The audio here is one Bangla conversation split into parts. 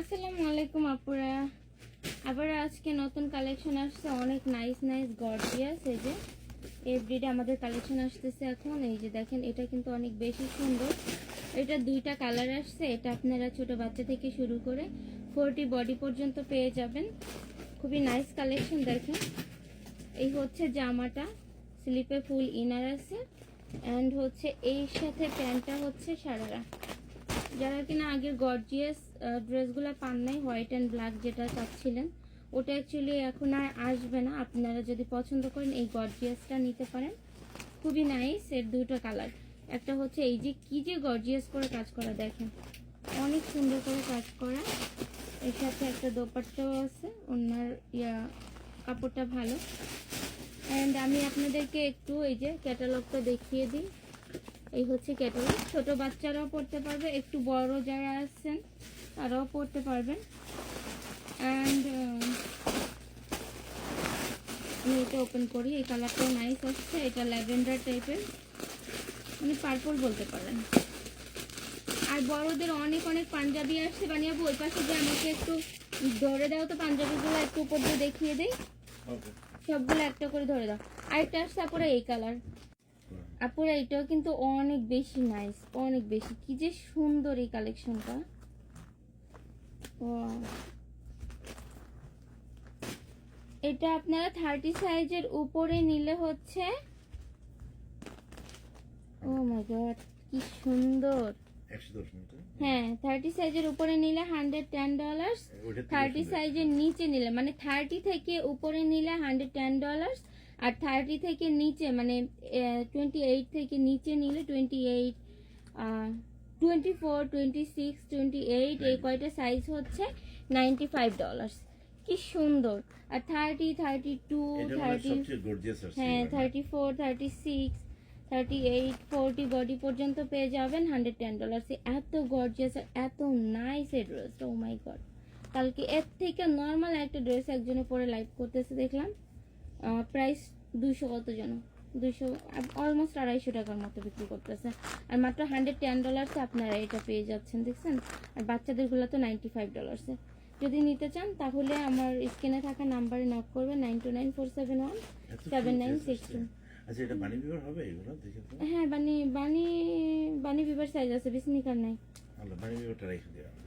আসসালামু আলাইকুম আপুরা। আবার আজকে নতুন কালেকশন আসছে, অনেক নাইস নাইস গর্জিয়াস এই যে এভরিডে আমাদের কালেকশন আসতেছে এখন। এই যে দেখেন, এটা কিন্তু অনেক বেশি সুন্দর। এটা দুইটা কালার আসছে। এটা আপনারা ছোট বাচ্চা থেকে শুরু করে ফোরটি বডি পর্যন্ত পেয়ে যাবেন। খুবই নাইস কালেকশন দেখেন। এই হচ্ছে জামাটা, স্লিপে ফুল ইনার আছে। অ্যান্ড হচ্ছে এই সাথে প্যান্টটা হচ্ছে সারারা। যারা কিনা আগের গর্জিয়াস ড্রেসগুলো পান নাই হোয়াইট অ্যান্ড ব্ল্যাক যেটা চাচ্ছিলেন, ওটা অ্যাকচুয়ালি এখন আর আসবে না। আপনারা যদি পছন্দ করেন, এই গর্জিয়াসটা নিতে পারেন। খুবই নাইস এর দুটো কালার একটা হচ্ছে এই যে কি যে গর্জিয়াস করে কাজ করা, দেখেন। অনেক সুন্দর করে কাজ করা। এর সাথে একটা দোপাট্টাও আছে, ওনার ইয়া, কাপড়টা ভালো। অ্যান্ড আমি আপনাদেরকে একটু এই যে ক্যাটালগটা দেখিয়ে দিই। এই হচ্ছে ক্যাটালগ ছোট বাচ্চারাও পড়তে পারবে, একটু বড় যারা আছেন তারাও পড়তে পারবেন। অ্যান্ড আমি এটা ওপেন করি এই কালারটাও নাইস আসছে এটা ল্যাভেন্ডার টাইপের মানে পার্পল বলতে পারেন। আর বড়দের অনেক অনেক পাঞ্জাবি আসছে। বানিয়াবু ওই পাশে যে আমাকে একটু ধরে দাও তো পাঞ্জাবিগুলো একটু উপর দিয়ে দেখিয়ে দেই। সবগুলো একটা করে ধরে দাও। আরেকটা আসছে আপুরা এই কালার আপুরা এটাও কিন্তু অনেক বেশি নাইস অনেক বেশি। কি যে সুন্দর এই কালেকশনটা এটা আপনারা থার্টি সাইজের উপরে নিলে হচ্ছে ও মাই গড কি সুন্দর। মিনিট হ্যাঁ। থার্টি সাইজের উপরে নিলে হান্ড্রেড টেন ডলার্স থার্টি সাইজের নিচে নিলে মানে থার্টি থেকে উপরে নিলে হান্ড্রেড টেন ডলার্স আর থার্টি থেকে নিচে মানে টোয়েন্টি এইট থেকে নিচে নিলে twenty eight twenty four twenty six twenty eight এই কয়টা সাইজ হচ্ছে? নাইনটি ফাইভ ডলার্স কি সুন্দর। আর থার্টি থার্টি টু থার্টি হ্যাঁ thirty four thirty six thirty eight forty body পর্যন্ত পেয়ে যাবেন হান্ড্রেড টেন ডলার্স এত গর্জিয়াস এত নাইস এই ড্রেসটা ও মাই গড কালকে এর থেকে নর্মাল একটা ড্রেস একজনে পরে লাইভ করতেছে দেখলাম। প্রাইস দুইশো কত যেন। দুইশো অলমোস্ট আড়াইশো টাকার মতো বিক্রি করতেছে। আর মাত্র হান্ড্রেড টেন ডলার্সে আপনারা এটা পেয়ে যাচ্ছেন দেখছেন? আর বাচ্চাদেরগুলো তো নাইনটি ফাইভ ডলার্সে যদি নিতে চান তাহলে আমার স্ক্রিনে থাকা নাম্বারে নক করবেন nine two nine four seven one seven nine six two আচ্ছা এটা বাণী বিবার হবে এগুলো? দেখে হ্যাঁ বানি বানি বানি সাইজ আছে বিসনিকার নাই।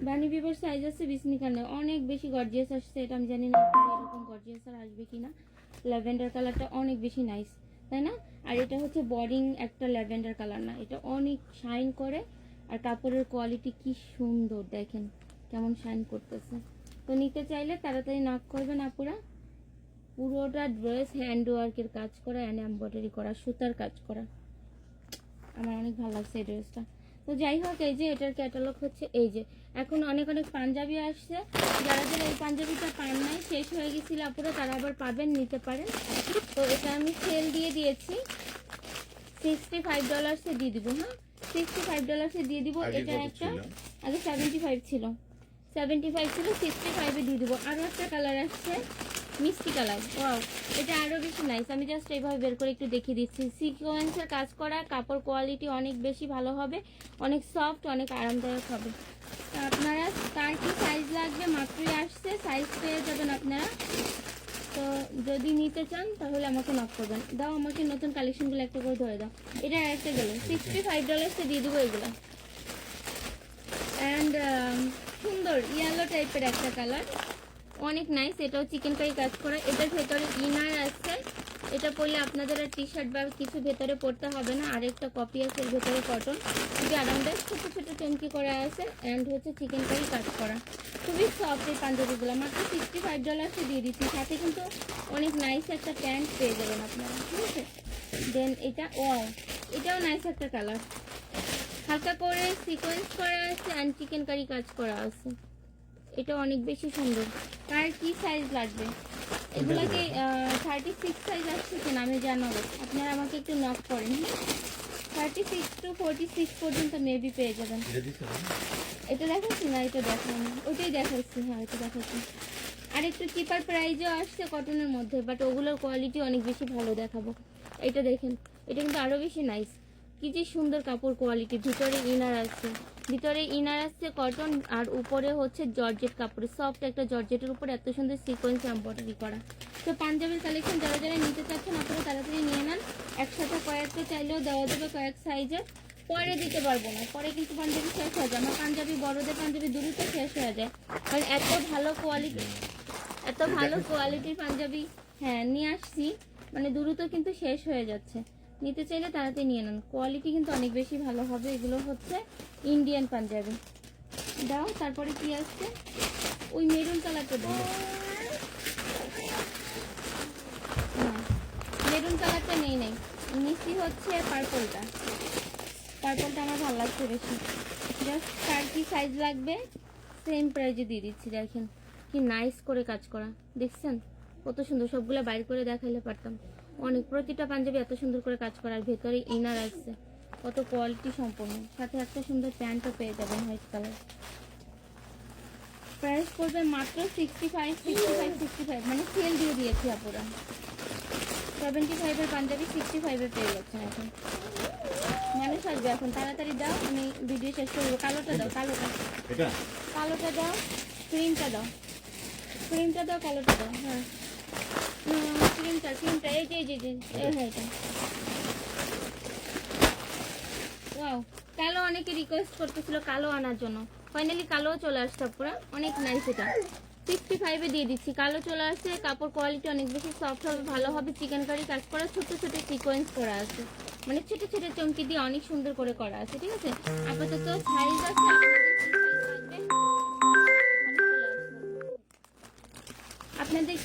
বানি সাইজ আছে বিসনিকার নাই। অনেক বেশি গর্জিয়াস আসছে এটা আমি জানি না এরকম গর্জিয়াস আর আসবে কিনা। ল্যাভেন্ডার কালারটা অনেক বেশি নাইস তাই না? আর এটা হচ্ছে বডিং একটা ল্যাভেন্ডার কালার না। এটা অনেক শাইন করে। আর কাপড়ের কোয়ালিটি কি সুন্দর, দেখেন কেমন শাইন করতেছে। তো নিতে চাইলে তাড়াতাড়ি নাক করবেন আপুরা। পুরোটা ড্রেস হ্যান্ড ওয়ার্কের কাজ করা অ্যান্ড এমব্রয়ডারি করা, সুতার কাজ করা। আমার অনেক ভালো লাগছে এই ড্রেসটা তো যাই হোক এই যে এটার ক্যাটালগ হচ্ছে এই যে। এখন অনেক অনেক পাঞ্জাবি আসছে। যারা যারা এই পাঞ্জাবিটা পান নাই শেষ হয়ে গেছিল আপুরা তারা আবার পাবেন নিতে পারেন। তো এটা আমি সেল দিয়ে দিয়েছি। সিক্সটি ফাইভ ডলার্সে দিয়ে দিব হ্যাঁ? সিক্সটি ফাইভ ডলার্সে দিয়ে দিব। এটা একটা আগে সেভেন্টি ফাইভ ছিল। সেভেন্টি ফাইভ ছিল সিক্সটি ফাইভে দিয়ে দিব। আরও একটা কালার আসছে। মিষ্টি কালার। ওয়াও এটা আরও বেশি নাইস আমি জাস্ট এইভাবে বের করে একটু দেখিয়ে দিচ্ছি। সিকোয়েন্সের কাজ করা, কাপড় কোয়ালিটি অনেক বেশি ভালো হবে, অনেক সফট অনেক আরামদায়ক হবে। আপনারা কার কি সাইজ লাগবে? মাত্রই আসছে। সাইজ পেয়ে যাবেন আপনারা। তো যদি নিতে চান, তাহলে আমাকে নক করবেন। দাও আমাকে নতুন কালেকশনগুলো একটা করে ধরে দাও। এটা একটা গেল। সিক্সটি ফাইভ ডলার্সে দিয়ে দেবো এগুলো। অ্যান্ড সুন্দর ইয়েলো টাইপের একটা কালার অনেক নাইস এটাও চিকেন কারি কাজ করা। এটার ভেতরে ইনার আছে। এটা পরলে আপনাদের আর টি শার্ট বা কিছু ভেতরে পরতে হবে না। আরেকটা কপি আছে এর ভেতরে কটন খুবই আরামদায়ক। ছোট ছোট চমকি করা আছে। অ্যান্ড হচ্ছে চিকেন কারি কাজ করা। খুবই সফট এই পাঞ্জাবিগুলো। মাত্র সিক্সটি ফাইভ ডলার্সে দিয়ে দিচ্ছি। সাথে কিন্তু অনেক নাইস একটা প্যান্ট পেয়ে যাবেন আপনারা। ঠিক আছে? দেন এটা ও এটাও নাইস একটা কালার হালকা করে সিকোয়েন্স করা আছে অ্যান্ড চিকেন কারি কাজ করা আছে। এটা অনেক বেশি সুন্দর। কার কি সাইজ লাগবে? এগুলোকে থার্টি সিক্স সাইজ আসছে কিনা আমি জানাব। আপনারা আমাকে একটু নক করেন thirty six two forty six পর্যন্ত মেবি পেয়ে যাবেন। এটা দেখাচ্ছি না এটা দেখানো ওইটাই দেখাচ্ছি হ্যাঁ এটা দেখাচ্ছি। আর একটু চিপার প্রাইজও আসছে কটনের মধ্যে বাট ওগুলোর কোয়ালিটি অনেক বেশি ভালো দেখাবো। এটা দেখেন এটা কিন্তু আরও বেশি নাইস কি যে সুন্দর কাপড় কোয়ালিটি ভিতরে ইনার আছে। ভিতরে ইনার আছে কটন আর উপরে হচ্ছে জর্জেট কাপড় সফট একটা জর্জেটের উপর এত সুন্দর সিকোয়েন্স এম্ব্রয়ডারি করা। তো পাঞ্জাবের কালেকশন যারা যারা নিতে চাচ্ছেন আপনারা তাড়াতাড়ি নিয়ে নেন। একসাথে কয়েকটা চাইলেও দেওয়া যাবে কয়েক সাইজের পরে দিতে পারব না, পরে কিন্তু পাঞ্জাবি শেষ হয়ে যায়। আমার পাঞ্জাবি বড়দের পাঞ্জাবি দ্রুত শেষ হয়ে যায়। কারণ এত ভালো কোয়ালিটি এত ভালো কোয়ালিটির পাঞ্জাবি হ্যাঁ নিয়ে আসছি। মানে দ্রুত কিন্তু শেষ হয়ে যাচ্ছে। নিতে চাইলে তাড়াতাড়ি নিয়ে নেন। কোয়ালিটি কিন্তু অনেক বেশি ভালো হবে, এগুলো হচ্ছে ইন্ডিয়ান পাঞ্জাবি দাও, তারপরে কি আসছে? ওই মেরুন কালারটা দাও। মেরুন কালারটা নেই নেই। নিচি হচ্ছে পার্পলটা পার্পলটা আমার ভালো লাগছে বেশি। জাস্ট কার কি সাইজ লাগবে? সেম প্রাইজে দিয়ে দিচ্ছি, দেখেন। কি নাইস করে কাজ করা। দেখছেন? কত সুন্দর, সবগুলো বাইর করে দেখাইলে পারতাম। অনেক প্রতিটা পাঞ্জাবি এত সুন্দর করে কাজ করার ভেতরে ইনার আসছে কত কোয়ালিটি সম্পূর্ণ সাথে একটা সুন্দর প্যান্টও পেয়ে যাবেন হোয়াইট কালার প্রাইস পড়বে মাত্র sixty five sixty five sixty five মানে সেল দিয়ে দিয়েছি আপুরা। সেভেন্টি ফাইভের পাঞ্জাবি সিক্সটি ফাইভে পেয়ে যাচ্ছেন এখন। মানুষ আসবে এখন। তাড়াতাড়ি দাও আমি ভিডিও শেষ করব। কালোটা দাও কালোটা। কালোটা দাও ক্রিমটা দাও। ক্রিমটা দাও কালোটা দাও হ্যাঁ। ক্রিমটা কালো অনেকে রিকোয়েস্ট করতেছিল কালো আনার জন্য। ফাইনালি কালো চলে আসছে পুরো অনেক নাইস এটা। সিক্সটি ফাইভে দিয়ে দিচ্ছি। কালো চলে আসছে, কাপড় কোয়ালিটি অনেক বেশি সফট হবে ভালো হবে চিকেন কারি কাজ করা, ছোট ছোট সিকোয়েন্স করা আছে। মানে ছোট ছোট চমকি দিয়ে অনেক সুন্দর করে করা আছে, ঠিক আছে? আপাতত সাইজ আছে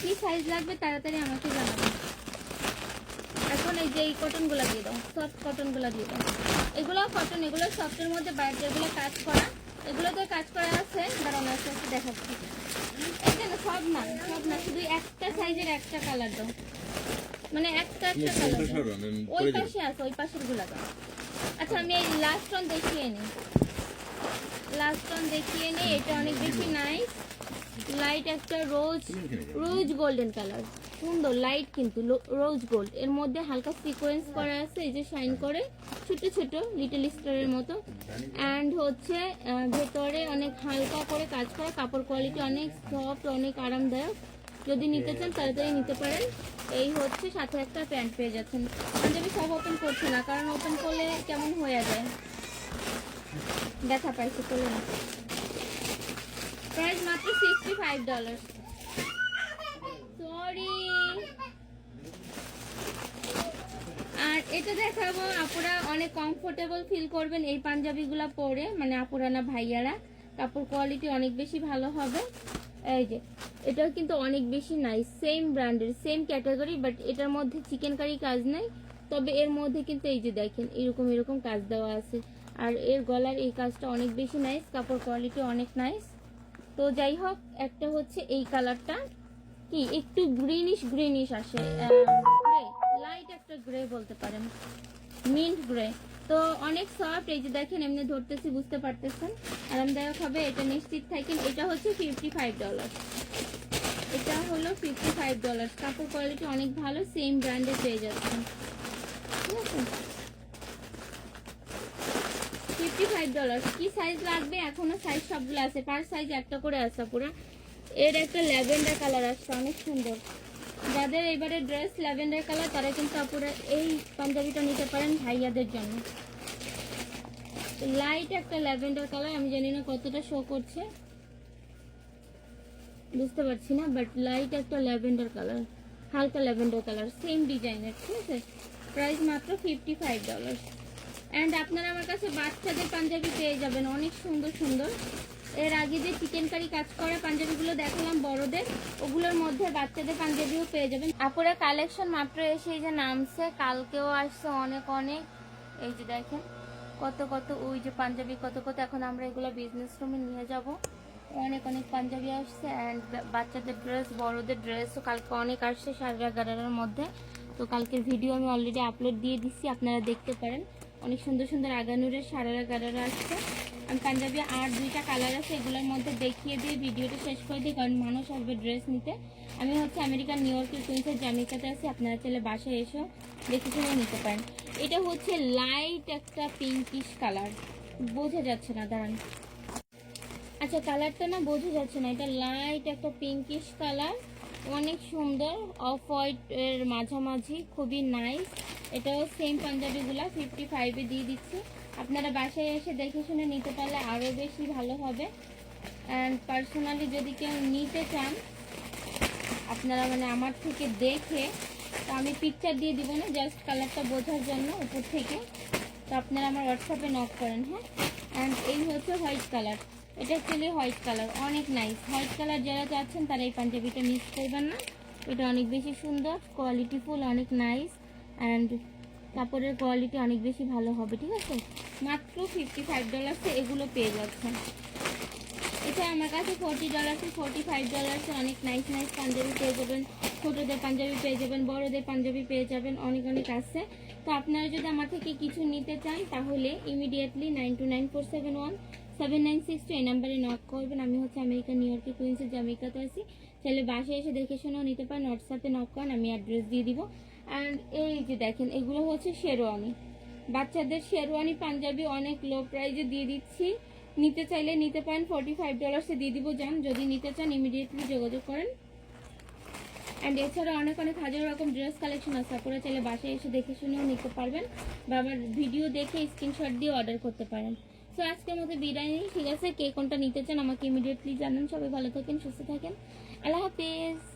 কি সাইজ লাগবে তাড়াতাড়ি আমাকে জানাবেন এখন এই যে এই কটনগুলো দিয়ে দাও সফট কটনগুলো দিয়ে দাও। এগুলো কটন এগুলো সফটের মধ্যে বাইরে যেগুলো কাজ করা এগুলোতে কাজ করা আছে। দাঁড়ানো আস্তে আস্তে দেখাচ্ছি। এটা না সব না সব না শুধু একটা সাইজের একটা কালার দাও। মানে একটা একটা কালার ওই পাশে আছে ওই পাশেরগুলা দাও। আচ্ছা আমি এই লাস্ট ওয়ান দেখিয়ে নিই। লাস্ট ওয়ান দেখিয়ে নিই এটা অনেক বেশি নাইস লাইট একটা রোজ রোজ গোল্ডেন কালার সুন্দর লাইট কিন্তু রোজ গোল্ড এর মধ্যে হালকা সিকোয়েন্স করা আছে, এই যে শাইন করে, ছোট ছোট লিটল স্টারের মতো। অ্যান্ড হচ্ছে ভেতরে অনেক হালকা করে কাজ করা, কাপড় কোয়ালিটি অনেক সফট অনেক আরামদায়ক। যদি নিতে চান, তাড়াতাড়ি নিতে পারেন। এই হচ্ছে, সাথে একটা প্যান্ট পেয়ে যাচ্ছেন। পাঞ্জাবি সব ওপেন করছে না, কারণ ওপেন করলে কেমন হয়ে যায়? ব্যথা পাইছে করলে না। প্রাইস মাত্র সিক্সটি ফাইভ ডলার সরি আর এটা দেখাবো, আপুরা অনেক কমফোর্টেবল ফিল করবেন এই পাঞ্জাবিগুলো পরে মানে আপুরা না ভাইয়ারা। কাপড় কোয়ালিটি অনেক বেশি ভালো হবে। এই যে, এটাও কিন্তু অনেক বেশি নাইস সেম ব্র্যান্ডের সেম ক্যাটাগরি বাট এটার মধ্যে চিকেন কারি কাজ নাই। তবে এর মধ্যে কিন্তু এই যে দেখেন, এরকম এরকম কাজ দেওয়া আছে। আর এর গলার এই কাজটা অনেক বেশি নাইস কাপড় কোয়ালিটি অনেক নাইস তো যাই হোক, একটা হচ্ছে এই কালারটা। কি, একটু গ্রিনিশ গ্রিনিশ আসে। লাইট একটা গ্রে বলতে পারেন। মিন্ট গ্রে তো অনেক সফট এই যে দেখেন, এমনি ধরতেছি, বুঝতে পারতেছেন? আরামদায়ক হবে, এটা নিশ্চিত থাকেন। এটা হচ্ছে ফিফটি ফাইভ ডলার এটা হলো ফিফটি ফাইভ ডলার কাপড় কোয়ালিটি অনেক ভালো সেম ব্র্যান্ডে পেয়ে যাচ্ছেন। ঠিক আছে? লাইট একটা কালার আমি কতটা শো করছে। বুঝতে পারছি না বাট লাইট একটা কালার হালকা কালার সেম ডিজাইনের ঠিক আছে? প্রাইস মাত্র ফিফটি ফাইভ ডলার অ্যান্ড আপনারা আমার কাছে বাচ্চাদের পাঞ্জাবি পেয়ে যাবেন, অনেক সুন্দর সুন্দর। এর আগে যে চিকেন কারি কাজ করা পাঞ্জাবিগুলো দেখালাম বড়দের, ওগুলোর মধ্যে বাচ্চাদের পাঞ্জাবিও পেয়ে যাবেন। আপুরা কালেকশন মাত্র এসে এই যে নামছে, কালকেও আসছে অনেক অনেক। এই যে দেখেন, কত কত, ওই যে পাঞ্জাবি কত কত, এখন আমরা এগুলো বিজনেস রুমে নিয়ে যাব। অনেক অনেক পাঞ্জাবি আসছে অ্যান্ড বাচ্চাদের ড্রেস বড়দের ড্রেসও কালকে অনেক আসছে সাড়ে এগারোটার মধ্যে। তো কালকের ভিডিও আমি অলরেডি আপলোড দিয়ে দিচ্ছি আপনারা দেখতে পারেন। অনেক সুন্দর সুন্দর আগানুরের সারারা এগারোটা আসছে আমি পাঞ্জাবি আর দুইটা কালার আছে, এগুলোর মধ্যে দেখিয়ে দিয়ে ভিডিওটা শেষ করে দিই, কারণ মানুষ আসবে ড্রেস নিতে। আমি হচ্ছে আমেরিকান নিউ ইয়র্কের কুইন্সের জামিকাতে আছি, আপনারা চাইলে বাসায় এসেও দেখে শুনে নিতে পারেন। এটা হচ্ছে লাইট একটা পিঙ্কিশ কালার বোঝা যাচ্ছে না, দাঁড়ান। আচ্ছা কালারটা না বোঝা যাচ্ছে না, এটা লাইট একটা পিঙ্কিশ কালার অনেক সুন্দর অফ হোয়াইট এর মাঝামাঝি, খুবই নাইস এটাও সেম পাঞ্জাবিগুলা ফিফটি ফাইভে দিয়ে দিচ্ছি। আপনারা বাসায় এসে দেখে শুনে নিতে পারলে আরও বেশি ভালো হবে। অ্যান্ড পার্সোনালি যদি কেউ নিতে চান, আপনারা মানে আমার থেকে দেখে, তো আমি পিকচার দিয়ে দিব না জাস্ট কালারটা বোঝার জন্য উপর থেকে। তো আপনারা আমার হোয়াটসঅ্যাপে নক করেন হ্যাঁ? অ্যান্ড এই হচ্ছে হোয়াইট কালার এটা অ্যাকচুয়ালি হোয়াইট কালার অনেক নাইস হোয়াইট কালার যারা চাচ্ছেন, তারা এই পাঞ্জাবিটা মিস করবেন না। এটা অনেক বেশি সুন্দর কোয়ালিটিফুল অনেক নাইস অ্যান্ড কাপড়ের কোয়ালিটি অনেক বেশি ভালো হবে, ঠিক আছে? মাত্র ফিফটি ফাইভ ডলার্সে এগুলো পেয়ে যাচ্ছেন। এটা আমার কাছে ফোরটি ডলার্সে ফোরটি ফাইভ ডলার্সে অনেক নাইস নাইস পাঞ্জাবি পেয়ে যাবেন। ছোটোদের পাঞ্জাবি পেয়ে যাবেন, বড়দের পাঞ্জাবি পেয়ে যাবেন, অনেক অনেক আছে। তো আপনারা যদি আমার থেকে কিছু নিতে চান, তাহলে immediately nine two nine four seven one seven nine six two এই নাম্বারে নক করবেন। আমি হচ্ছে আমেরিকা নিউ ইয়র্কে কুইন্সের জামিকাতে আছি। তাহলে বাসায় এসে দেখে শুনেও নিতে পারেন হোয়াটসঅ্যাপে নক করেন, আমি অ্যাড্রেস দিয়ে দিব। অ্যান্ড এই যে দেখেন, এগুলো হচ্ছে শেরওয়ানি। বাচ্চাদের শেরওয়ানি পাঞ্জাবি অনেক লো প্রাইজে দিয়ে দিচ্ছি। নিতে চাইলে নিতে পারেন ফর্টি ফাইভ ডলার্সে দিয়ে দিব যান যদি নিতে চান ইমিডিয়েটলি যোগাযোগ করেন। অ্যান্ড এছাড়া অনেক অনেক হাজার রকম ড্রেস কালেকশন আছে। আপনারা চাইলে বাসায় এসে দেখে শুনেও নিতে পারবেন বা ভিডিও দেখে স্ক্রিনশট দিয়ে অর্ডার করতে পারেন। সো আজকের মতো বিদায় নিই। ঠিক আছে? কে কোনটা নিতে চান আমাকে ইমিডিয়েটলি জানান। সবাই ভালো থাকেন, সুস্থ থাকেন। আল্লাহ হাফিজ।